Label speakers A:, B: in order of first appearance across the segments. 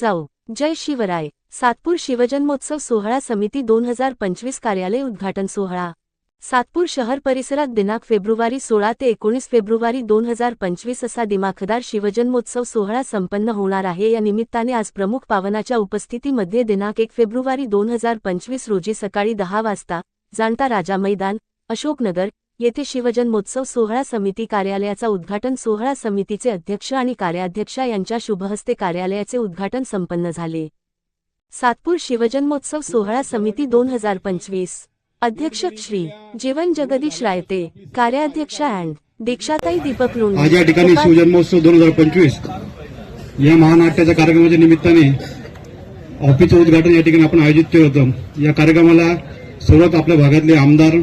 A: जाऊ. जय शिवराय. सातपूर शिवजन्मोत्सव सोहळा समिती दोन हजार पंचवीस कार्यालय उद्घाटन सोहळा. सातपूर शहर परिसरात दिनांक फेब्रुवारी सोळा ते एकोणीस फेब्रुवारी दोन हजार पंचवीस असा दिमाखदार शिवजन्मोत्सव सोहळा संपन्न होणार आहे. या निमित्ताने आज प्रमुख पावनाच्या उपस्थितीमध्ये दिनांक एक फेब्रुवारी दोन हजार पंचवीस रोजी सकाळी दहा वाजता जाणता राजा मैदान अशोकनगर येथे शिवजन्मोत्सव सोहळा समिती कार्यालयाचा उद्घाटन सोहळा समितीचे अध्यक्ष आणि कार्याध्यक्षा यांच्या शुभहस्ते कार्यालयाचे उद्घाटन संपन्न झाले. सातपूर शिवजन्मोत्सव सोहळा समिती दोन हजार पंचवीस. अध्यक्ष श्री जीवन जगदीश रायते कार्याध्यक्षा अँड दीक्षाताई दीपक लोण
B: आज या ठिकाणी शिवजन्मोत्सव दोन हजार पंचवीस या महानाट्याच्या कार्यक्रमाच्या निमित्ताने ऑफिसचं उद्घाटन या ठिकाणी आपण आयोजित केलं होतं. या कार्यक्रमाला सर्वात आपल्या भागातले आमदार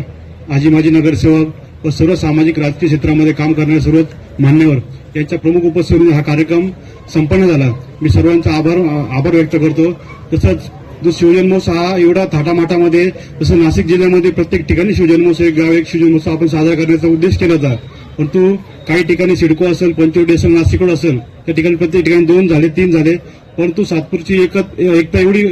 B: आजी माजी नगरसेवक व सर्व सामाजिक राजकीय क्षेत्रामध्ये काम करणारे सर्व मान्यवर यांच्या प्रमुख उपस्थितीने हा कार्यक्रम संपन्न झाला. मी सर्वांचा आभार आभार व्यक्त करतो. तसंच जो शिवजन्मोत्सव हा एवढा थाटामाटामध्ये जसं नाशिक जिल्ह्यामध्ये प्रत्येक ठिकाणी शिवजन्मोत्सव एक गाव एक शिवजन्मोत्सव आपण साजरा करण्याचा उद्देश केला होता. परंतु काही ठिकाणी सिडको असेल पंचवटी असेल नाशिक रोड असेल त्या ठिकाणी प्रत्येक ठिकाणी दोन झाले तीन झाले. परंतु सातपूरची एकत एकता एवढी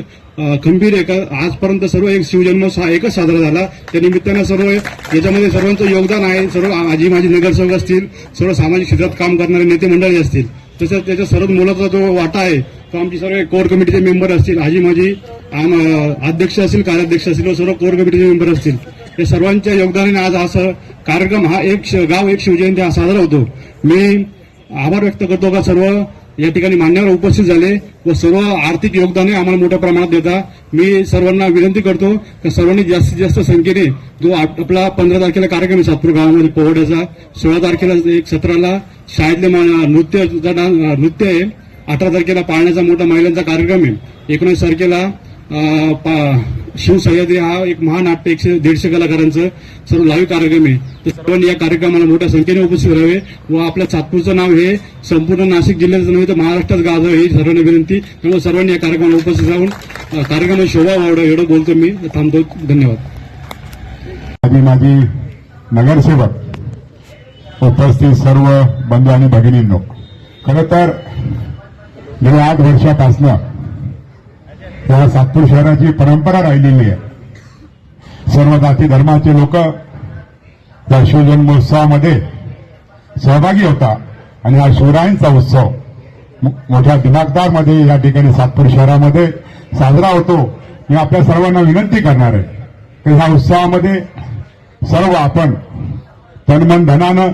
B: खंबीर आहे का? आजपर्यंत सर्व एक शिवजन्म हा एकच साजरा झाला. त्या निमित्तानं सर्व याच्यामध्ये सर्वांचं योगदान आहे. सर्व आजी माजी नगरसेवक असतील सर्व सामाजिक क्षेत्रात काम करणारे नेते मंडळी असतील. तसंच त्याच्या सर्व मोलाचा जो वाटा आहे तो आमची सर्व कोर कमिटीचे मेंबर असतील आजी माजी आम- अध्यक्ष असतील कार्याध्यक्ष असतील सर्व कोर कमिटीचे मेंबर असतील. या सर्वांच्या योगदानाने आज असा कार्यक्रम हा एक श- गाव एक शिवजयंती हा साजरा होतो. मी आभार व्यक्त करतो का सर्व? या ठिकाणी मान्यवर उपस्थित झाले व सर्व आर्थिक योगदाने आम्हाला मोठ्या प्रमाणात देता. मी सर्वांना विनंती करतो की सर्वांनी जास्तीत जास्त संख्येने जो आप- आपला पंधरा तारखेला कार्यक्रम आहे सातपूर गावामध्ये पोहड्याचा सोळा तारखेला एक सतराला शाळेतले मा- नृत्याचा डान्स नृत्य आहे. अठरा तारखेला पाळण्याचा मोठा महिलांचा कार्यक्रम आहे. एकोणीस तारखेला पा- शिवसह्याद्री हा एक महानाट्य एकशे दीडशे कलाकारांचं सर्व लाईव्ह कार्यक्रम आहे. तर सर्वांनी या कार्यक्रमाला मोठ्या संख्येने उपस्थित राहावे व आपल्या सातपूरचं नाव हे संपूर्ण नाशिक जिल्ह्याचं नव्हे तर महाराष्ट्रात गाजव ही सर्वांना विनंती. त्यामुळे सर्वांनी या कार्यक्रमाला उपस्थित राहून कार्यक्रम कार्यक्रमाची शोभा वाढव एवढं बोलतो मी. थांबतो. धन्यवाद.
C: आधी माझी नगरसेवक उपस्थित सर्व बंधू आणि भगिनींनो. खरं तर गेल्या आठ वर्षापासनं या सातपूर शहराची परंपरा राहिलेली आहे. सर्व जाती धर्माचे लोक या शिवजन्मोत्सवामध्ये सहभागी होता आणि हा शिवरायांचा उत्सव मोठ्या दिमागदारमध्ये या ठिकाणी सातपूर शहरामध्ये साजरा होतो. मी आपल्या सर्वांना विनंती करणार आहे की ह्या उत्सवामध्ये सर्व आपण तनमन धनानं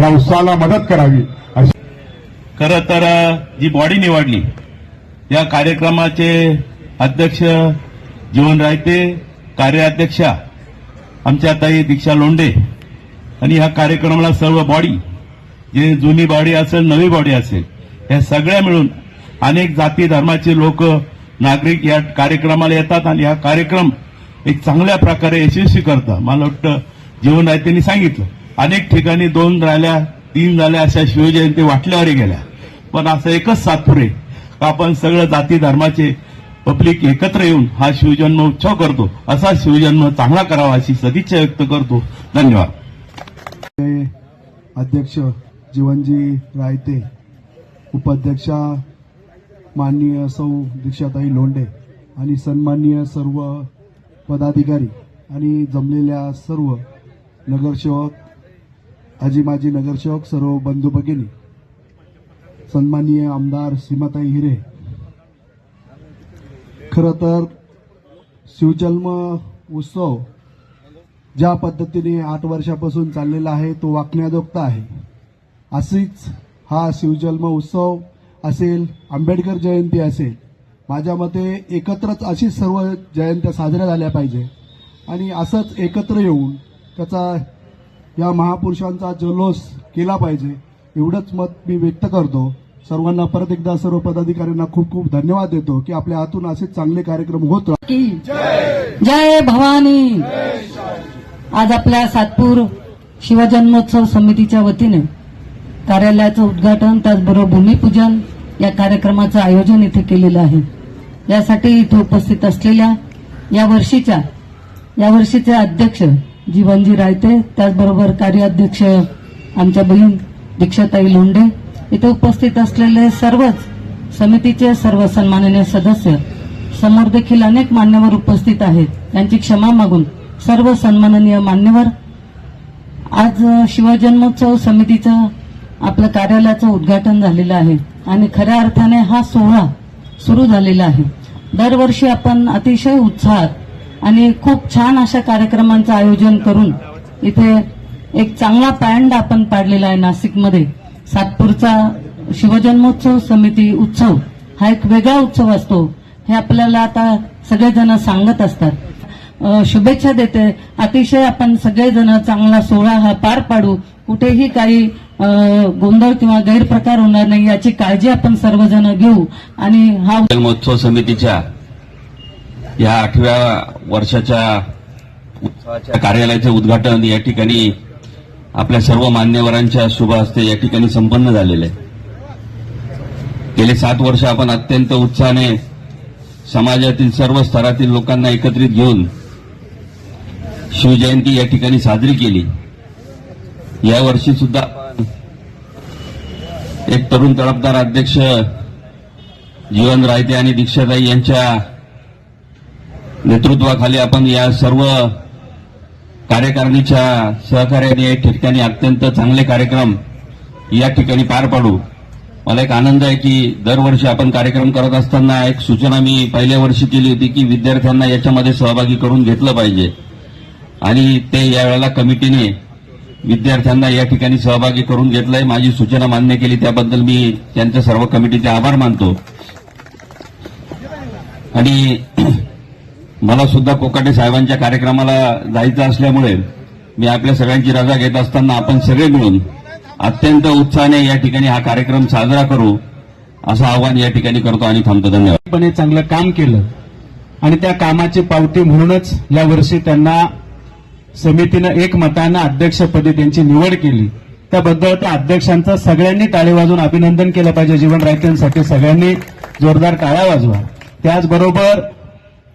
C: या उत्सवाला मदत करावी अशी
D: खरं तर जी बॉडी निवडली या कार्यक्रमाचे अध्यक्ष जीवन रायते कार्याध्यक्षा आमच्या ताई दीक्षा लोंडे आणि ह्या कार्यक्रमाला सर्व बॉडी जे जुनी बॉडी असेल नवी बॉडी असेल ह्या सगळ्या मिळून अनेक जाती धर्माचे लोक नागरिक या कार्यक्रमाला येतात आणि हा कार्यक्रम एक चांगल्या प्रकारे यशस्वी करतं मला वाटतं जीवन रायतेंनी सांगितलं. अनेक ठिकाणी दोन झाल्या तीन झाल्या अशा शिवजयंती वाटल्यावर गेल्या. पण असं एकच सातपुरे आपण सगळं जाती धर्माचे पब्लिक एकत्र येऊन हा शिवजन्म उत्सव करतो असा शिवजन्म चांगला करावा अशी सदिच्छा व्यक्त करतो. धन्यवाद.
E: अध्यक्ष जीवनजी रायते उपाध्यक्षा माननीय सौ दीक्षाताई लोंढे आणि सन्माननीय सर्व पदाधिकारी आणि जमलेल्या सर्व नगरसेवक आजी माजी नगरसेवक सर्व बंधू भगिनी सन्माननीय आमदार सीमाताई हिरे खरं तर शिवजन्म उत्सव ज्या पद्धतीने आठ वर्षापासून चाललेला आहे तो वाकण्याजोगता आहे. अशीच हा शिवजन्म उत्सव असेल आंबेडकर जयंती असेल माझ्या मते एकत्रच अशीच सर्व जयंत्या साजऱ्या झाल्या पाहिजे. आणि असंच एकत्र येऊन त्याचा या महापुरुषांचा जल्लोष केला पाहिजे एवढंच मत मी व्यक्त करतो. सर्वांना परत एकदा सर्व पदाधिकाऱ्यांना खूप खूप धन्यवाद देतो की आपल्या हातून असे चांगले कार्यक्रम होत
F: की जय भवानी. आज आपल्या सातपूर शिवजन्मोत्सव समितीच्या वतीने कार्यालयाचं उद्घाटन त्याचबरोबर भूमिपूजन या कार्यक्रमाचं आयोजन इथे केलेलं आहे. यासाठी इथे उपस्थित असलेल्या या वर्षीच्या या वर्षीचे अध्यक्ष जीवनजी रायते त्याचबरोबर कार्याध्यक्ष आमच्या बहीण दीक्षाताई लोंढे इथे उपस्थित असलेले सर्वच समितीचे सर्व सन्माननीय सदस्य समोर देखील अनेक मान्यवर उपस्थित आहेत. त्यांची क्षमा मागून सर्व सन्माननीय मान्यवर आज शिवजन्मोत्सव समितीचं आपलं कार्यालयाचं उद्घाटन झालेलं आहे आणि खऱ्या अर्थाने हा सोहळा सुरू झालेला आहे. दरवर्षी आपण अतिशय उत्साहात आणि खूप छान अशा कार्यक्रमांचं आयोजन करून इथे एक चांगला पॅन्ड आपण पाडलेला आहे नाशिकमध्ये. सातपूरचा शिवजन्मोत्सव समिती उत्सव हा एक वेगळा उत्सव असतो. हे आपल्याला आता सगळेजण सांगत असतात. शुभेच्छा देते. अतिशय आपण सगळेजण चांगला सोहळा हा पार पाडू. कुठेही काही गोंधळ किंवा गैरप्रकार होणार नाही याची काळजी आपण सर्वजण घेऊ आणि हा
G: जन्मोत्सव समितीच्या या आठव्या वर्षाच्या उत्सवाच्या कार्यालयाचे उद्घाटन या ठिकाणी आपल्या सर्व मान्यवरांच्या शुभ हस्ते या ठिकाणी संपन्न झालेले आहे. गेले सात वर्ष आपण अत्यंत उत्साहाने समाजातील सर्व स्तरातील लोकांना एकत्रित घेऊन शिवजयंती या ठिकाणी साजरी केली. यावर्षी सुद्धा एक तरुण तडफदार अध्यक्ष जीवन रायते आणि दीक्षाताई यांच्या नेतृत्वाखाली आपण या सर्व कार्यकारिणीच्या सहकार्याने या ठिकाणी अत्यंत चांगले कार्यक्रम या ठिकाणी पार पाडू. मला एक आनंद आहे की दरवर्षी आपण कार्यक्रम करत असताना एक सूचना मी पहिल्या वर्षी केली होती की विद्यार्थ्यांना याच्यामध्ये सहभागी करून घेतलं पाहिजे. आणि ते यावेळेला कमिटीने विद्यार्थ्यांना या ठिकाणी सहभागी करून घेतलंय. माझी सूचना मान्य केली त्याबद्दल मी त्यांच्या सर्व कमिटीचे आभार मानतो. आणि मला सुद्धा कोकाटे साहेबांच्या कार्यक्रमाला जायचं असल्यामुळे मी आपल्या सगळ्यांची रजा घेत असताना आपण सगळे मिळून अत्यंत उत्साहाने या ठिकाणी हा कार्यक्रम साजरा करू असं आवाहन या ठिकाणी करतो आणि थांबतो. धन्यवाद.
H: चांगलं काम केलं. आणि त्या कामाची पावती म्हणूनच या वर्षी त्यांना समितीनं एक मतानं अध्यक्षपदी त्यांची निवड केली. त्याबद्दल त्या अध्यक्षांचं सगळ्यांनी टाळे वाजून अभिनंदन केलं पाहिजे. जीवन रायतेंसाठी सगळ्यांनी जोरदार टाळ्या वाजवा. त्याचबरोबर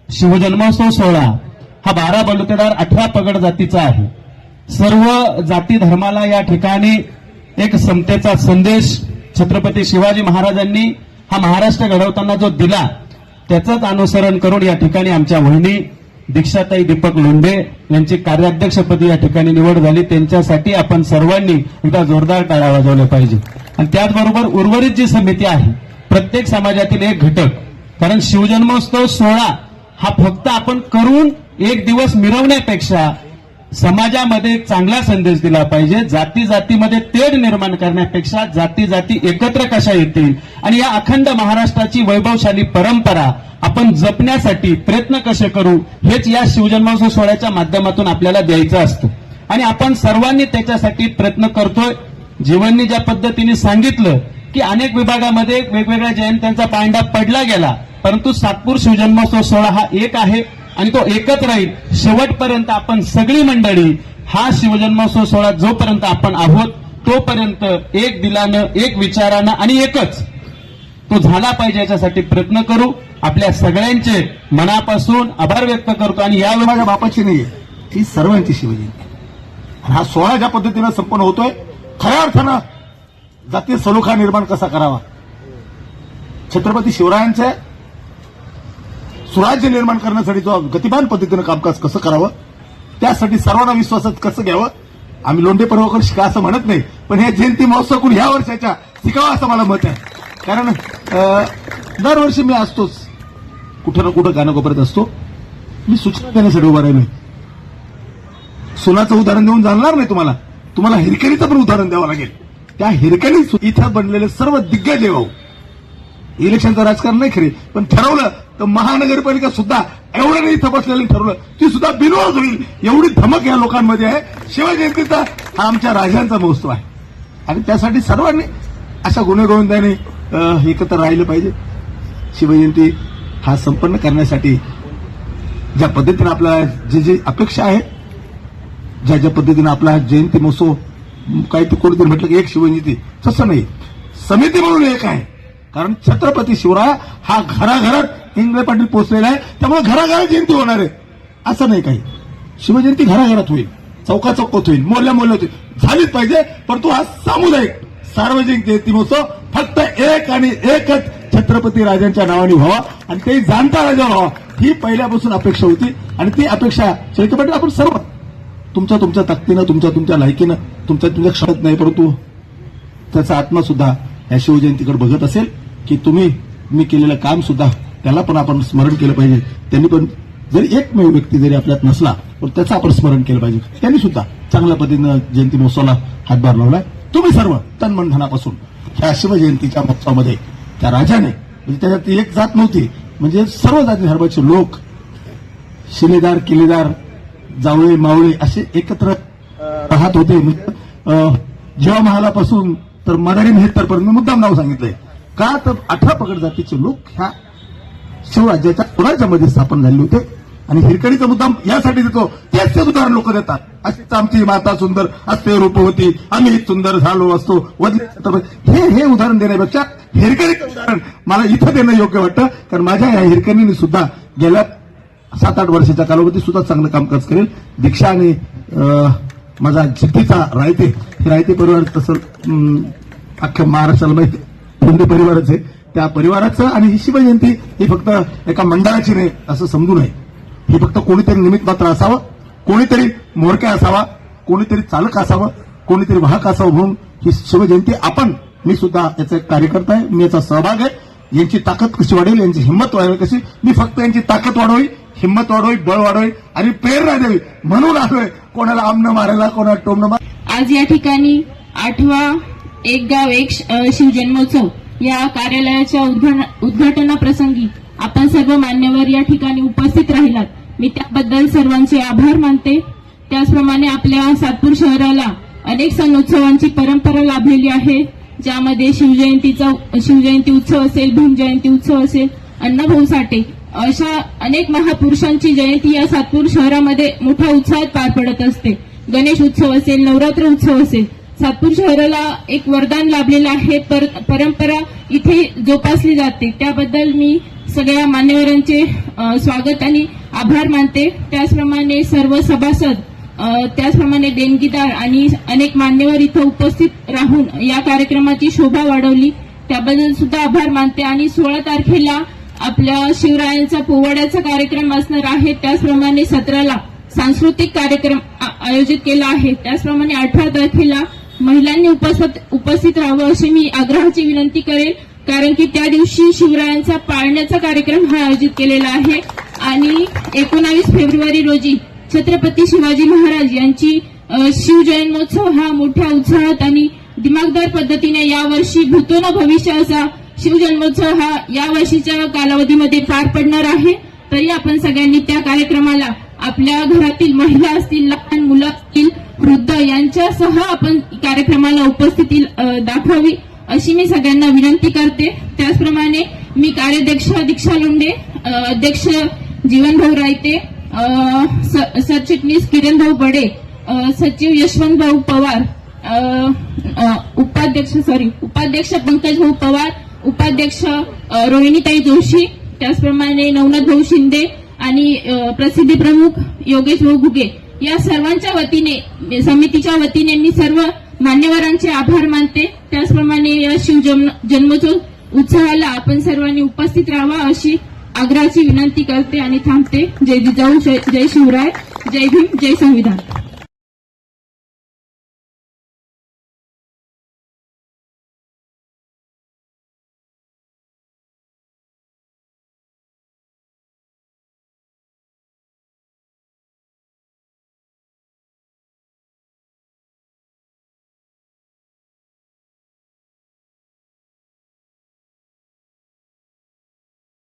H: शिवजन्मोत्सव सोहळा हा बारा बलुतेदार अठरा पगड जातीचा आहे. सर्व जाती धर्माला या ठिकाणी एक समतेचा संदेश छत्रपती शिवाजी महाराजांनी हा महाराष्ट्र घडवताना जो दिला त्याचंच अनुसरण करून या ठिकाणी आमच्या वहिनी दीक्षाताई दीपक लोंढे यांची कार्याध्यक्षपदी या ठिकाणी निवड झाली. त्यांच्यासाठी आपण सर्वांनी एकदा जोरदार टाळ्या वाजवल्या पाहिजे. आणि त्याचबरोबर उर्वरित जी समिती आहे प्रत्येक समाजातील एक घटक कारण शिवजन्मोत्सव सोहळा हा फक्त आपण करून एक दिवस मिरवण्यापेक्षा समाजामध्ये एक चांगला संदेश दिला पाहिजे. जाती जातीमध्ये तेढ निर्माण करण्यापेक्षा जाती जाती एकत्र कशा येतील? आणि या अखंड महाराष्ट्राची वैभवशाली परंपरा आपण जपण्यासाठी प्रयत्न कसे करू? हेच या शिवजन्मोत्सव सोहळ्याच्या माध्यमातून आपल्याला द्यायचं असतं. आणि आपण सर्वांनी त्याच्यासाठी प्रयत्न करतोय. जीवननी ज्या पद्धतीने सांगितलं की अनेक विभागामध्ये वेगवेगळ्या जयंत्यांचा पांडा पडला गेला परंतु सातपूर शिवजन्मोत्सव सोहळा हा एक आहे आणि तो एकच राहील. शेवटपर्यंत आपण सगळी मंडळी हा शिवजन्मोत्सव सोहळा जोपर्यंत आपण आहोत तोपर्यंत एक दिलानं एक विचारानं आणि एकच. तो झाला पाहिजे याच्यासाठी प्रयत्न करू. आपल्या सगळ्यांचे मनापासून आभार व्यक्त करतो आणि या
I: माझ्या बापाची नाहीये ती सर्वांची शिवजयंती. आणि हा सोहळा ज्या पद्धतीनं संपन्न होतोय खऱ्या अर्थानं जातीय सलोखा निर्माण कसा करावा? छत्रपती शिवरायांचे स्वराज्य निर्माण करण्यासाठी जो गतिमान पद्धतीनं कामकाज कसं करावं त्यासाठी सर्वांना विश्वासात कसं घ्यावं आम्ही लोंढे पर्वकर शिका असं म्हणत नाही पण हे जयंती महोत्सव ह्या वर्षाच्या शिकावं असं मला मत आहे. कारण दरवर्षी मी असतोच. कुठं ना कुठं गाणं कानाकोपऱ्यात असतो. मी सूचना देण्यासाठी उभा राहिलोय. सोनाचं उदाहरण देऊन जाणार नाही तुम्हाला. तुम्हाला हिरकणीचं पण उदाहरण द्यावं लागेल. त्या हिरकणी इथं बनलेले सर्व दिग्गज देवाऊ इलेक्शनचं राजकारण नाही खरे पण ठरवलं तर महानगरपालिका सुद्धा एवढं नाही तपासलेलं ठरवलं ती सुद्धा बिनवाज होईल एवढी धमक या लोकांमध्ये आहे. शिवजयंतीचा हा आमच्या राजांचा महोत्सव आहे. आणि त्यासाठी सर्वांनी अशा गुन्हेगोविंदाने एकत्र राहिलं पाहिजे. शिवजयंती हा संपन्न करण्यासाठी ज्या पद्धतीनं आपला जे जे अपेक्षा आहे ज्या ज्या पद्धतीनं आपला जयंती महोत्सव काही ते कोणीतरी म्हटलं की एक शिवजयंती तसं नाही. समिती म्हणून एक आहे. कारण छत्रपती शिवराय हा घराघरात इंग्रज पाटील पोहोचलेला आहे. त्यामुळे घराघरात जयंती होणार आहे. असं नाही काही. शिवजयंती घराघरात होईल. चौका चौकात होईल. मोल्या मोल्यात होईल झालीच पाहिजे परंतु हा सामुदायिक सार्वजनिक जयंती महोत्सव फक्त एक आणि एकच छत्रपती राजांच्या नावाने व्हावा आणि ते जाणता राजा व्हावा. ही पहिल्यापासून अपेक्षा होती आणि ती अपेक्षा शेळके पाटील आपण सर्व तुमच्या तुमच्या ताकदीनं तुमच्या तुमच्या लायकीनं तुमच्या तुमच्या क्षमत नाही परंतु त्याचा आत्मा सुद्धा या शिवजयंतीकडे बघत असेल. की तुम्ही मी केलेलं काम सुद्धा त्याला पण आपण स्मरण केलं पाहिजे. त्यांनी पण जरी एकमेव व्यक्ती जरी आपल्यात नसला पण त्याचं आपण स्मरण केलं पाहिजे. त्यांनी सुद्धा चांगल्या पद्धतीनं जयंती महोत्सवाला हातभार लावलाय. तुम्ही सर्व तनमनधनापासून ह्या शिवजयंतीच्या महोत्सवामध्ये त्या राजाने म्हणजे त्याच्यात ती एक जात नव्हती म्हणजे सर्व जाती धर्माचे लोक शिलेदार किल्लेदार जावळे मावळे असे एकत्र राहत होते. म्हणजे, अं, जेव्हा महालापासून तर मदारी मेहतरपर्यंत मुद्दाम नाव सांगितलंय. का तर अठरा पगड जातीचे लोक ह्या शिवराज्याच्या स्वराज्यामध्ये मध्ये स्थापन झाले होते. आणि हिरकणीचा मुद्दाम यासाठी देतो. तेच ते उदाहरण लोक देतात. अशीच आमची माता सुंदर असते होती. आम्ही सुंदर झालो असतो. हे हे उदाहरण देण्यापेक्षा हिरकणीचं उदाहरण मला इथं देणं योग्य वाटतं. कारण माझ्या या हिरकणीने सुद्धा गेल्या सात आठ वर्षाच्या कालावधी सुद्धा चांगलं कामकाज करेल. दीक्षा आणि अं, माझा जिद्दीचा रायते. हे रायते परिवार तसं अं, अख्ख्या महाराष्ट्राला माहिती हिंदू परिवारच आहे. त्या परिवाराचं आणि ही शिवजयंती ही फक्त एका मंडळाची नाही असं समजू नये. ही फक्त कोणीतरी निमित्त मात्र असावं कोणीतरी मोरक्या असावा कोणीतरी चालक असावं कोणीतरी वाहक असावं म्हणून ही शिवजयंती आपण मी सुद्धा याचा एक कार्यकर्ता आहे मी याचा सहभाग आहे. यांची ताकद कशी वाढेल यांची हिंमत वाढेल कशी? मी फक्त यांची ताकद वाढवी हिंमत वाढवी बळ वाढवी आणि प्रेरणा द्यावी म्हणून आलोय. कोणाला आमनं मारायला कोणाला टोमनं मार
J: आज या ठिकाणी आठवा एक गाव एक शिवजन्मोत्सव या कार्यालयाच्या उद्घाटनाप्रसंगी आपण सर्व मान्यवर या ठिकाणी उपस्थित राहिलात. मी त्याबद्दल सर्वांचे आभार मानते. त्याचप्रमाणे आपल्या सातपूर शहराला अनेक सण उत्सवांची परंपरा लाभलेली आहे ज्यामध्ये शिवजयंतीचा शिवजयंती उत्सव असेल भीमजयंती उत्सव असेल अण्णाभाऊ साठे अशा अनेक महापुरुषांची जयंती या सातपूर शहरामध्ये मोठ्या उत्साहात पार पडत असते. गणेश उत्सव असेल नवरात्र उत्सव असेल सातपूर शहराला एक वरदान लाभलेलं आहे. पर, परंपरा इथे जोपासली जाते. त्याबद्दल मी सगळ्या मान्यवरांचे स्वागत आणि आभार मानते. त्याचप्रमाणे सर्व सभासद त्याचप्रमाणे देणगीदार आणि अनेक मान्यवर इथं उपस्थित राहून या कार्यक्रमाची शोभा वाढवली. त्याबद्दल सुद्धा आभार मानते. आणि सोळा तारखेला आपल्या शिवरायांचा पोवाड्याचा कार्यक्रम असणार आहे. त्याचप्रमाणे सतराला सांस्कृतिक कार्यक्रम आ- आयोजित केला आहे. त्याचप्रमाणे अठरा तारखेला महिलांनी उपस्थित उपस्थित राहावं अशी मी आग्रहाची विनंती करेल. कारण की त्या दिवशी शिवरायांचा पाळण्याचा कार्यक्रम हा आयोजित केलेला आहे. आणि एकोणावीस फेब्रुवारी रोजी छत्रपती शिवाजी महाराज यांची अ, शिवजयंत्योत्सव हा मोठ्या उत्साहात आणि दिमागदार पद्धतीने यावर्षी भूतो भविष्य असा शिवजन्मोत्सव हा या वर्षीच्या कालावधीमध्ये पार पडणार आहे. तरी आपण सगळ्यांनी त्या कार्यक्रमाला आपल्या घरातील महिला असतील लहान मुलं असतील यांच्यासह आपण कार्यक्रमाला उपस्थिती दाखवावी अशी मी सगळ्यांना विनंती करते. त्याचप्रमाणे मी कार्याध्यक्ष दीक्षा लोंडे अध्यक्ष अध्यक्ष जीवनभाऊ रायते अ, स- सरचिटणीस किरणभाऊ बडे सचिव यशवंतभाऊ पवार उपाध्यक्ष सॉरी उपाध्यक्ष पंकज भाऊ पवार उपाध्यक्ष रोहिणीताई जोशी त्याचप्रमाणे नवनाथ भाऊ शिंदे आणि प्रसिद्धी प्रमुख योगेश भाऊ घुगे. या सर्वांच्या वतीने समितीच्या वतीने मी सर्व मान्यवरांचे आभार मानते. त्याचप्रमाणे या शिव जन्मोत्सव उत्सवाला आपण सर्वांनी उपस्थित राहावा अशी आग्रहाची विनंती करते आणि थांबते. जय जिजाऊ जय जय शिवराय. जय भीम जय संविधान.